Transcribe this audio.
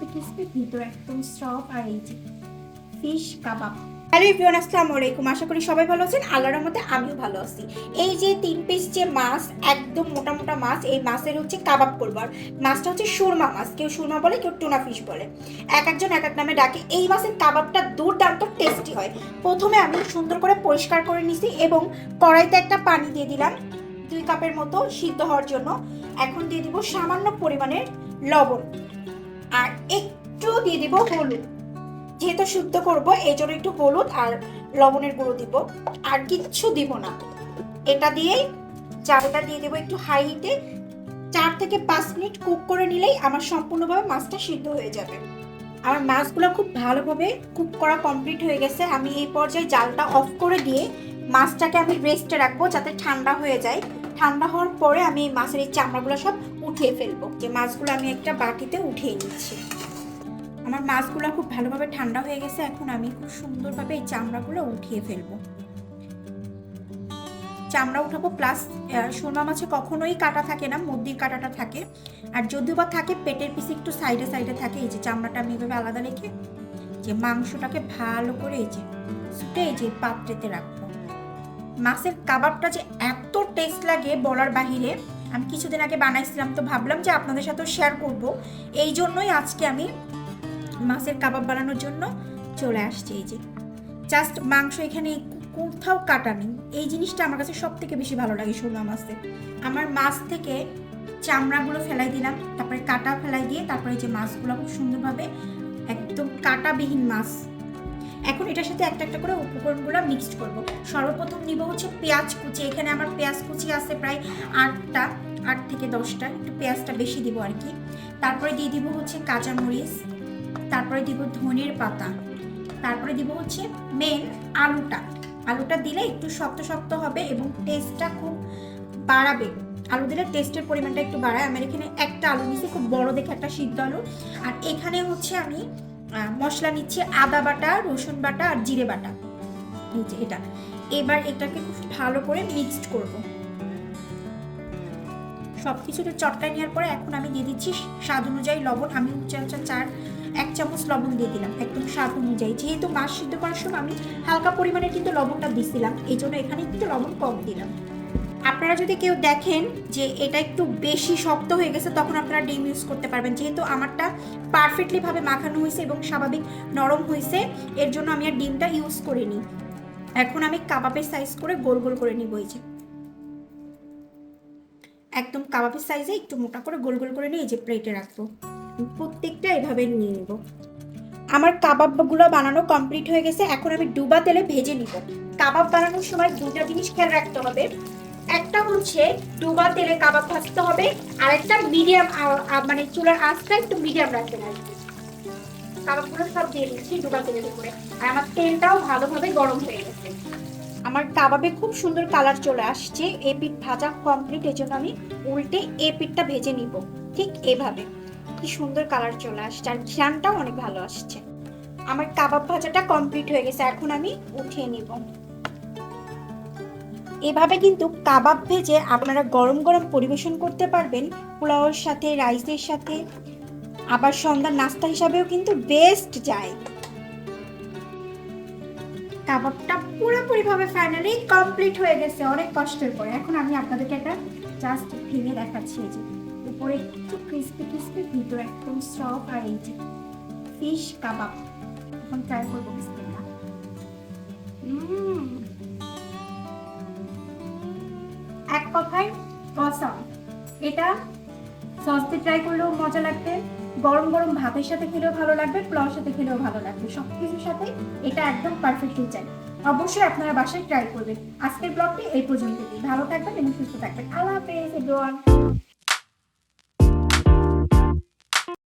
Crispy crispy একদম soft আর এই যে ফিশ কাবাব হ্যালো ইভিওন আসসালামু আলাইকুম। আশা করি সবাই ভালো আছেন। আল্লাহর রহমতে আমিও ভালো আছি। এই যে তিন পিস যে মাছ, একদম মোটা মোটা মাছ, এই মাছের হচ্ছে কাবাব করব। আর মাছটা হচ্ছে সুরমা মাছ। কেউ সুরমা বলে, কেউ টুনা ফিশ বলে। এক একজন এক এক নামে ডাকে। এই মাছের কাবাবটা দুর্দান্ত টেস্টি হয়। প্রথমে আমি সুন্দর করে পরিষ্কার করে নিছি এবং কড়াইতে একটা পানি দিয়ে দিলাম দুই কাপের মতো সিদ্ধ হওয়ার জন্য। এখন দিয়ে দিব সামান্য পরিমাণের লবণ। আর একটু দিয়ে দিব হলুদ। যেহেতু শুদ্ধ করব এই জন্য একটু হলুদ আর লবণের গুঁড়ো দিব। আর কিচ্ছু দিব না। এটা দিয়েই চালটা দিয়ে দেবো একটু হাই হিটে চার থেকে পাঁচ মিনিট কুক করে নিলেই আমার সম্পূর্ণভাবে মাছটা সিদ্ধ হয়ে যাবে। আমার মাছগুলো খুব ভালোভাবে কুক করা কমপ্লিট হয়ে গেছে। আমি এই পর্যায়ে জালটা অফ করে দিয়ে মাছটাকে আমি রেস্টে রাখব যাতে ঠান্ডা হয়ে যায়। ঠান্ডা হওয়ার পরে আমি এই মাছের এই চামড়াগুলো সব উঠিয়ে ফেলব। যে মাছগুলো আমি একটা বাটিতে উঠিয়ে নিচ্ছি। আমার মাছগুলো খুব ভালোভাবে ঠান্ডা হয়ে গেছে, এখন আমি খুব সুন্দরভাবে এই চামড়াগুলো উঠিয়ে ফেলব। চামড়া উঠাবো প্লাস সুরমা মাছে কখনোই কাটা থাকে না মদ্দির কাটাটা থাকে। আর যদিও বা থাকে, পেটের পিসে একটু সাইডে সাইডে থাকে, এই যে চামড়াটা আমি এভাবে আলাদা রেখে যে মাংসটাকে ভালো করে এই যে সুটে এই যে পাত্রেতে রাখব। মাছের কাবাবটা যে এত টেস্ট লাগে বলার বাহিরে আমি কিছুদিন আগে বানাইছিলাম, তো ভাবলাম যে আপনাদের সাথেও শেয়ার করব। এই জন্যই আজকে আমি মাছের কাবাব বানানোর জন্য চলে আসছি এই যে। জাস্ট মাংস এখানে কোথাও কাটা নেই। এই জিনিসটা আমার কাছে সব থেকে বেশি ভালো লাগে সুরমা মাছে আমার মাছ থেকে চামড়াগুলো ফেলাই দিলাম, তারপরে কাটা ফেলাই দিয়ে তারপরে যে মাছগুলো খুব সুন্দরভাবে একদম কাটাবিহীন মাছ। এখন এটার সাথে একটা একটা করে উপকরণগুলো মিক্সড করব। সর্বপ্রথম নিব হচ্ছে পেঁয়াজ কুচি, এখানে আমার পেঁয়াজ কুচি আছে প্রায় আটটা, আট থেকে দশটা, একটু পেঁয়াজটা বেশি দিব আর কি। তারপরে দিয়ে দিব হচ্ছে কাঁচামরিচ তারপরে দিব ধনের পাতা, তারপরে দিব হচ্ছে মেন আলুটা। আলুটা দিলে একটু শক্ত শক্ত হবে এবং টেস্টটা খুব বাড়াবে। আলু দিলে টেস্টের পরিমাণটা একটু বাড়ায়। আমার এখানে একটা আলু নিচ্ছি খুব বড় দেখে একটা সিদ্ধ আলু। আর এখানে হচ্ছে আমি মশলা নিচ্ছি আদা বাটা, রসুন বাটা আর জিরে বাটা। এই যে এটা। এবার এটাকে খুব ভালো করে মিক্সড করব। সব কিছুতে চটকায় নেওয়ার পরে এখন আমি দিয়ে দিচ্ছি স্বাদ অনুযায়ী লবণ। আমি চামচা চার, এক চামচ লবণ দিয়ে দিলাম, একদম স্বাদ অনুযায়ী। যেহেতু মাছ সিদ্ধ করার সময় আমি হালকা পরিমাণে কিন্তু লবণটা দিছিলাম, এই জন্য এখানে কিন্তু লবণ কম দিলাম। আপনারা যদি কেউ দেখেন যে এটা একটু বেশি শক্ত হয়ে গেছে, তখন আপনারা ডিম ইউজ করতে পারবেন। যেহেতু আমারটা পারফেক্টলিভাবে মাখানো হয়েছে এবং স্বাভাবিক নরম হয়েছে, এর জন্য আমি আর ডিমটা ইউজ করিনি। এখন আমি কাবাবের সাইজ করে গোল গোল করে নিব এই যে। একদম কাবাবের সাইজে একটু মোটা করে গোল গোল করে নিয়ে এই যে প্লেটে রাখব। প্রত্যেকটা এভাবে নিয়ে নেব। আমার কাবাবগুলো বানানো কমপ্লিট হয়ে গেছে। এখন আমি ডুবা তেলে ভেজে নিব। কাবাব বানানোর সময় দুটা জিনিস খেয়াল রাখতে হবে। একটা হচ্ছে ডুবা তেলে কাবাব ভাজতে হবে আর একটা মিডিয়াম মানে চুলার আঁচটা একটু মিডিয়াম আর কি কাবাবগুলো সব দিয়ে দিচ্ছি ডুবা তেলের উপরে আর আমার তেলটাও ভালোভাবে গরম হয়ে গেছে। আমার কাবাবে খুব সুন্দর কালার চলে আসছে। এ পিঠ ভাজা কমপ্লিট এর জন্য আমি উল্টে এ পিঠটা ভেজে নিব। ঠিক এভাবে। কি সুন্দর কালার চলে আসছে। আর ঘ্রানটাও অনেক ভালো আসছে। আমার কাবাব ভাজাটা কমপ্লিট হয়ে গেছে। এখন আমি উঠিয়ে নিব। এভাবে কিন্তু কাবাব ভেজে আপনারা গরম গরম পরিবেশন করতে পারবেন, পোলাওয়ের সাথে, রাইসের সাথে। আবার সন্ধ্যার নাস্তা হিসাবেও কিন্তু বেস্ট যায়। কাবাবটা পুরোপুরি ভাবে ফাইনালি কমপ্লিট হয়ে গেছে, অনেক কষ্টের পরে। এখন আমি আপনাদেরকে একটা জাস্ট ভেঙে দেখাচ্ছি, এই যে উপরে একটু ক্রিস্পি ক্রিস্পি ভিতরে একদম সফট আর এই যে ফিশ কাবাব। এখন ট্রাই করব কথায় অসাম। এটা সস ট্রাই করলেও মজা লাগবে, গরম গরম ভাতের সাথে খেলেও ভালো লাগবে প্লাস সাথে খেলেও ভালো লাগবে। সব কিছুর সাথে এটা একদম পারফেক্টলি চাই অবশ্যই আপনারা বাসায় ট্রাই করবেন। আজকের ব্লগটি এই পর্যন্তই। ভালো থাকবেন এবং সুস্থ থাকবেন। আল্লাহ হাফেজ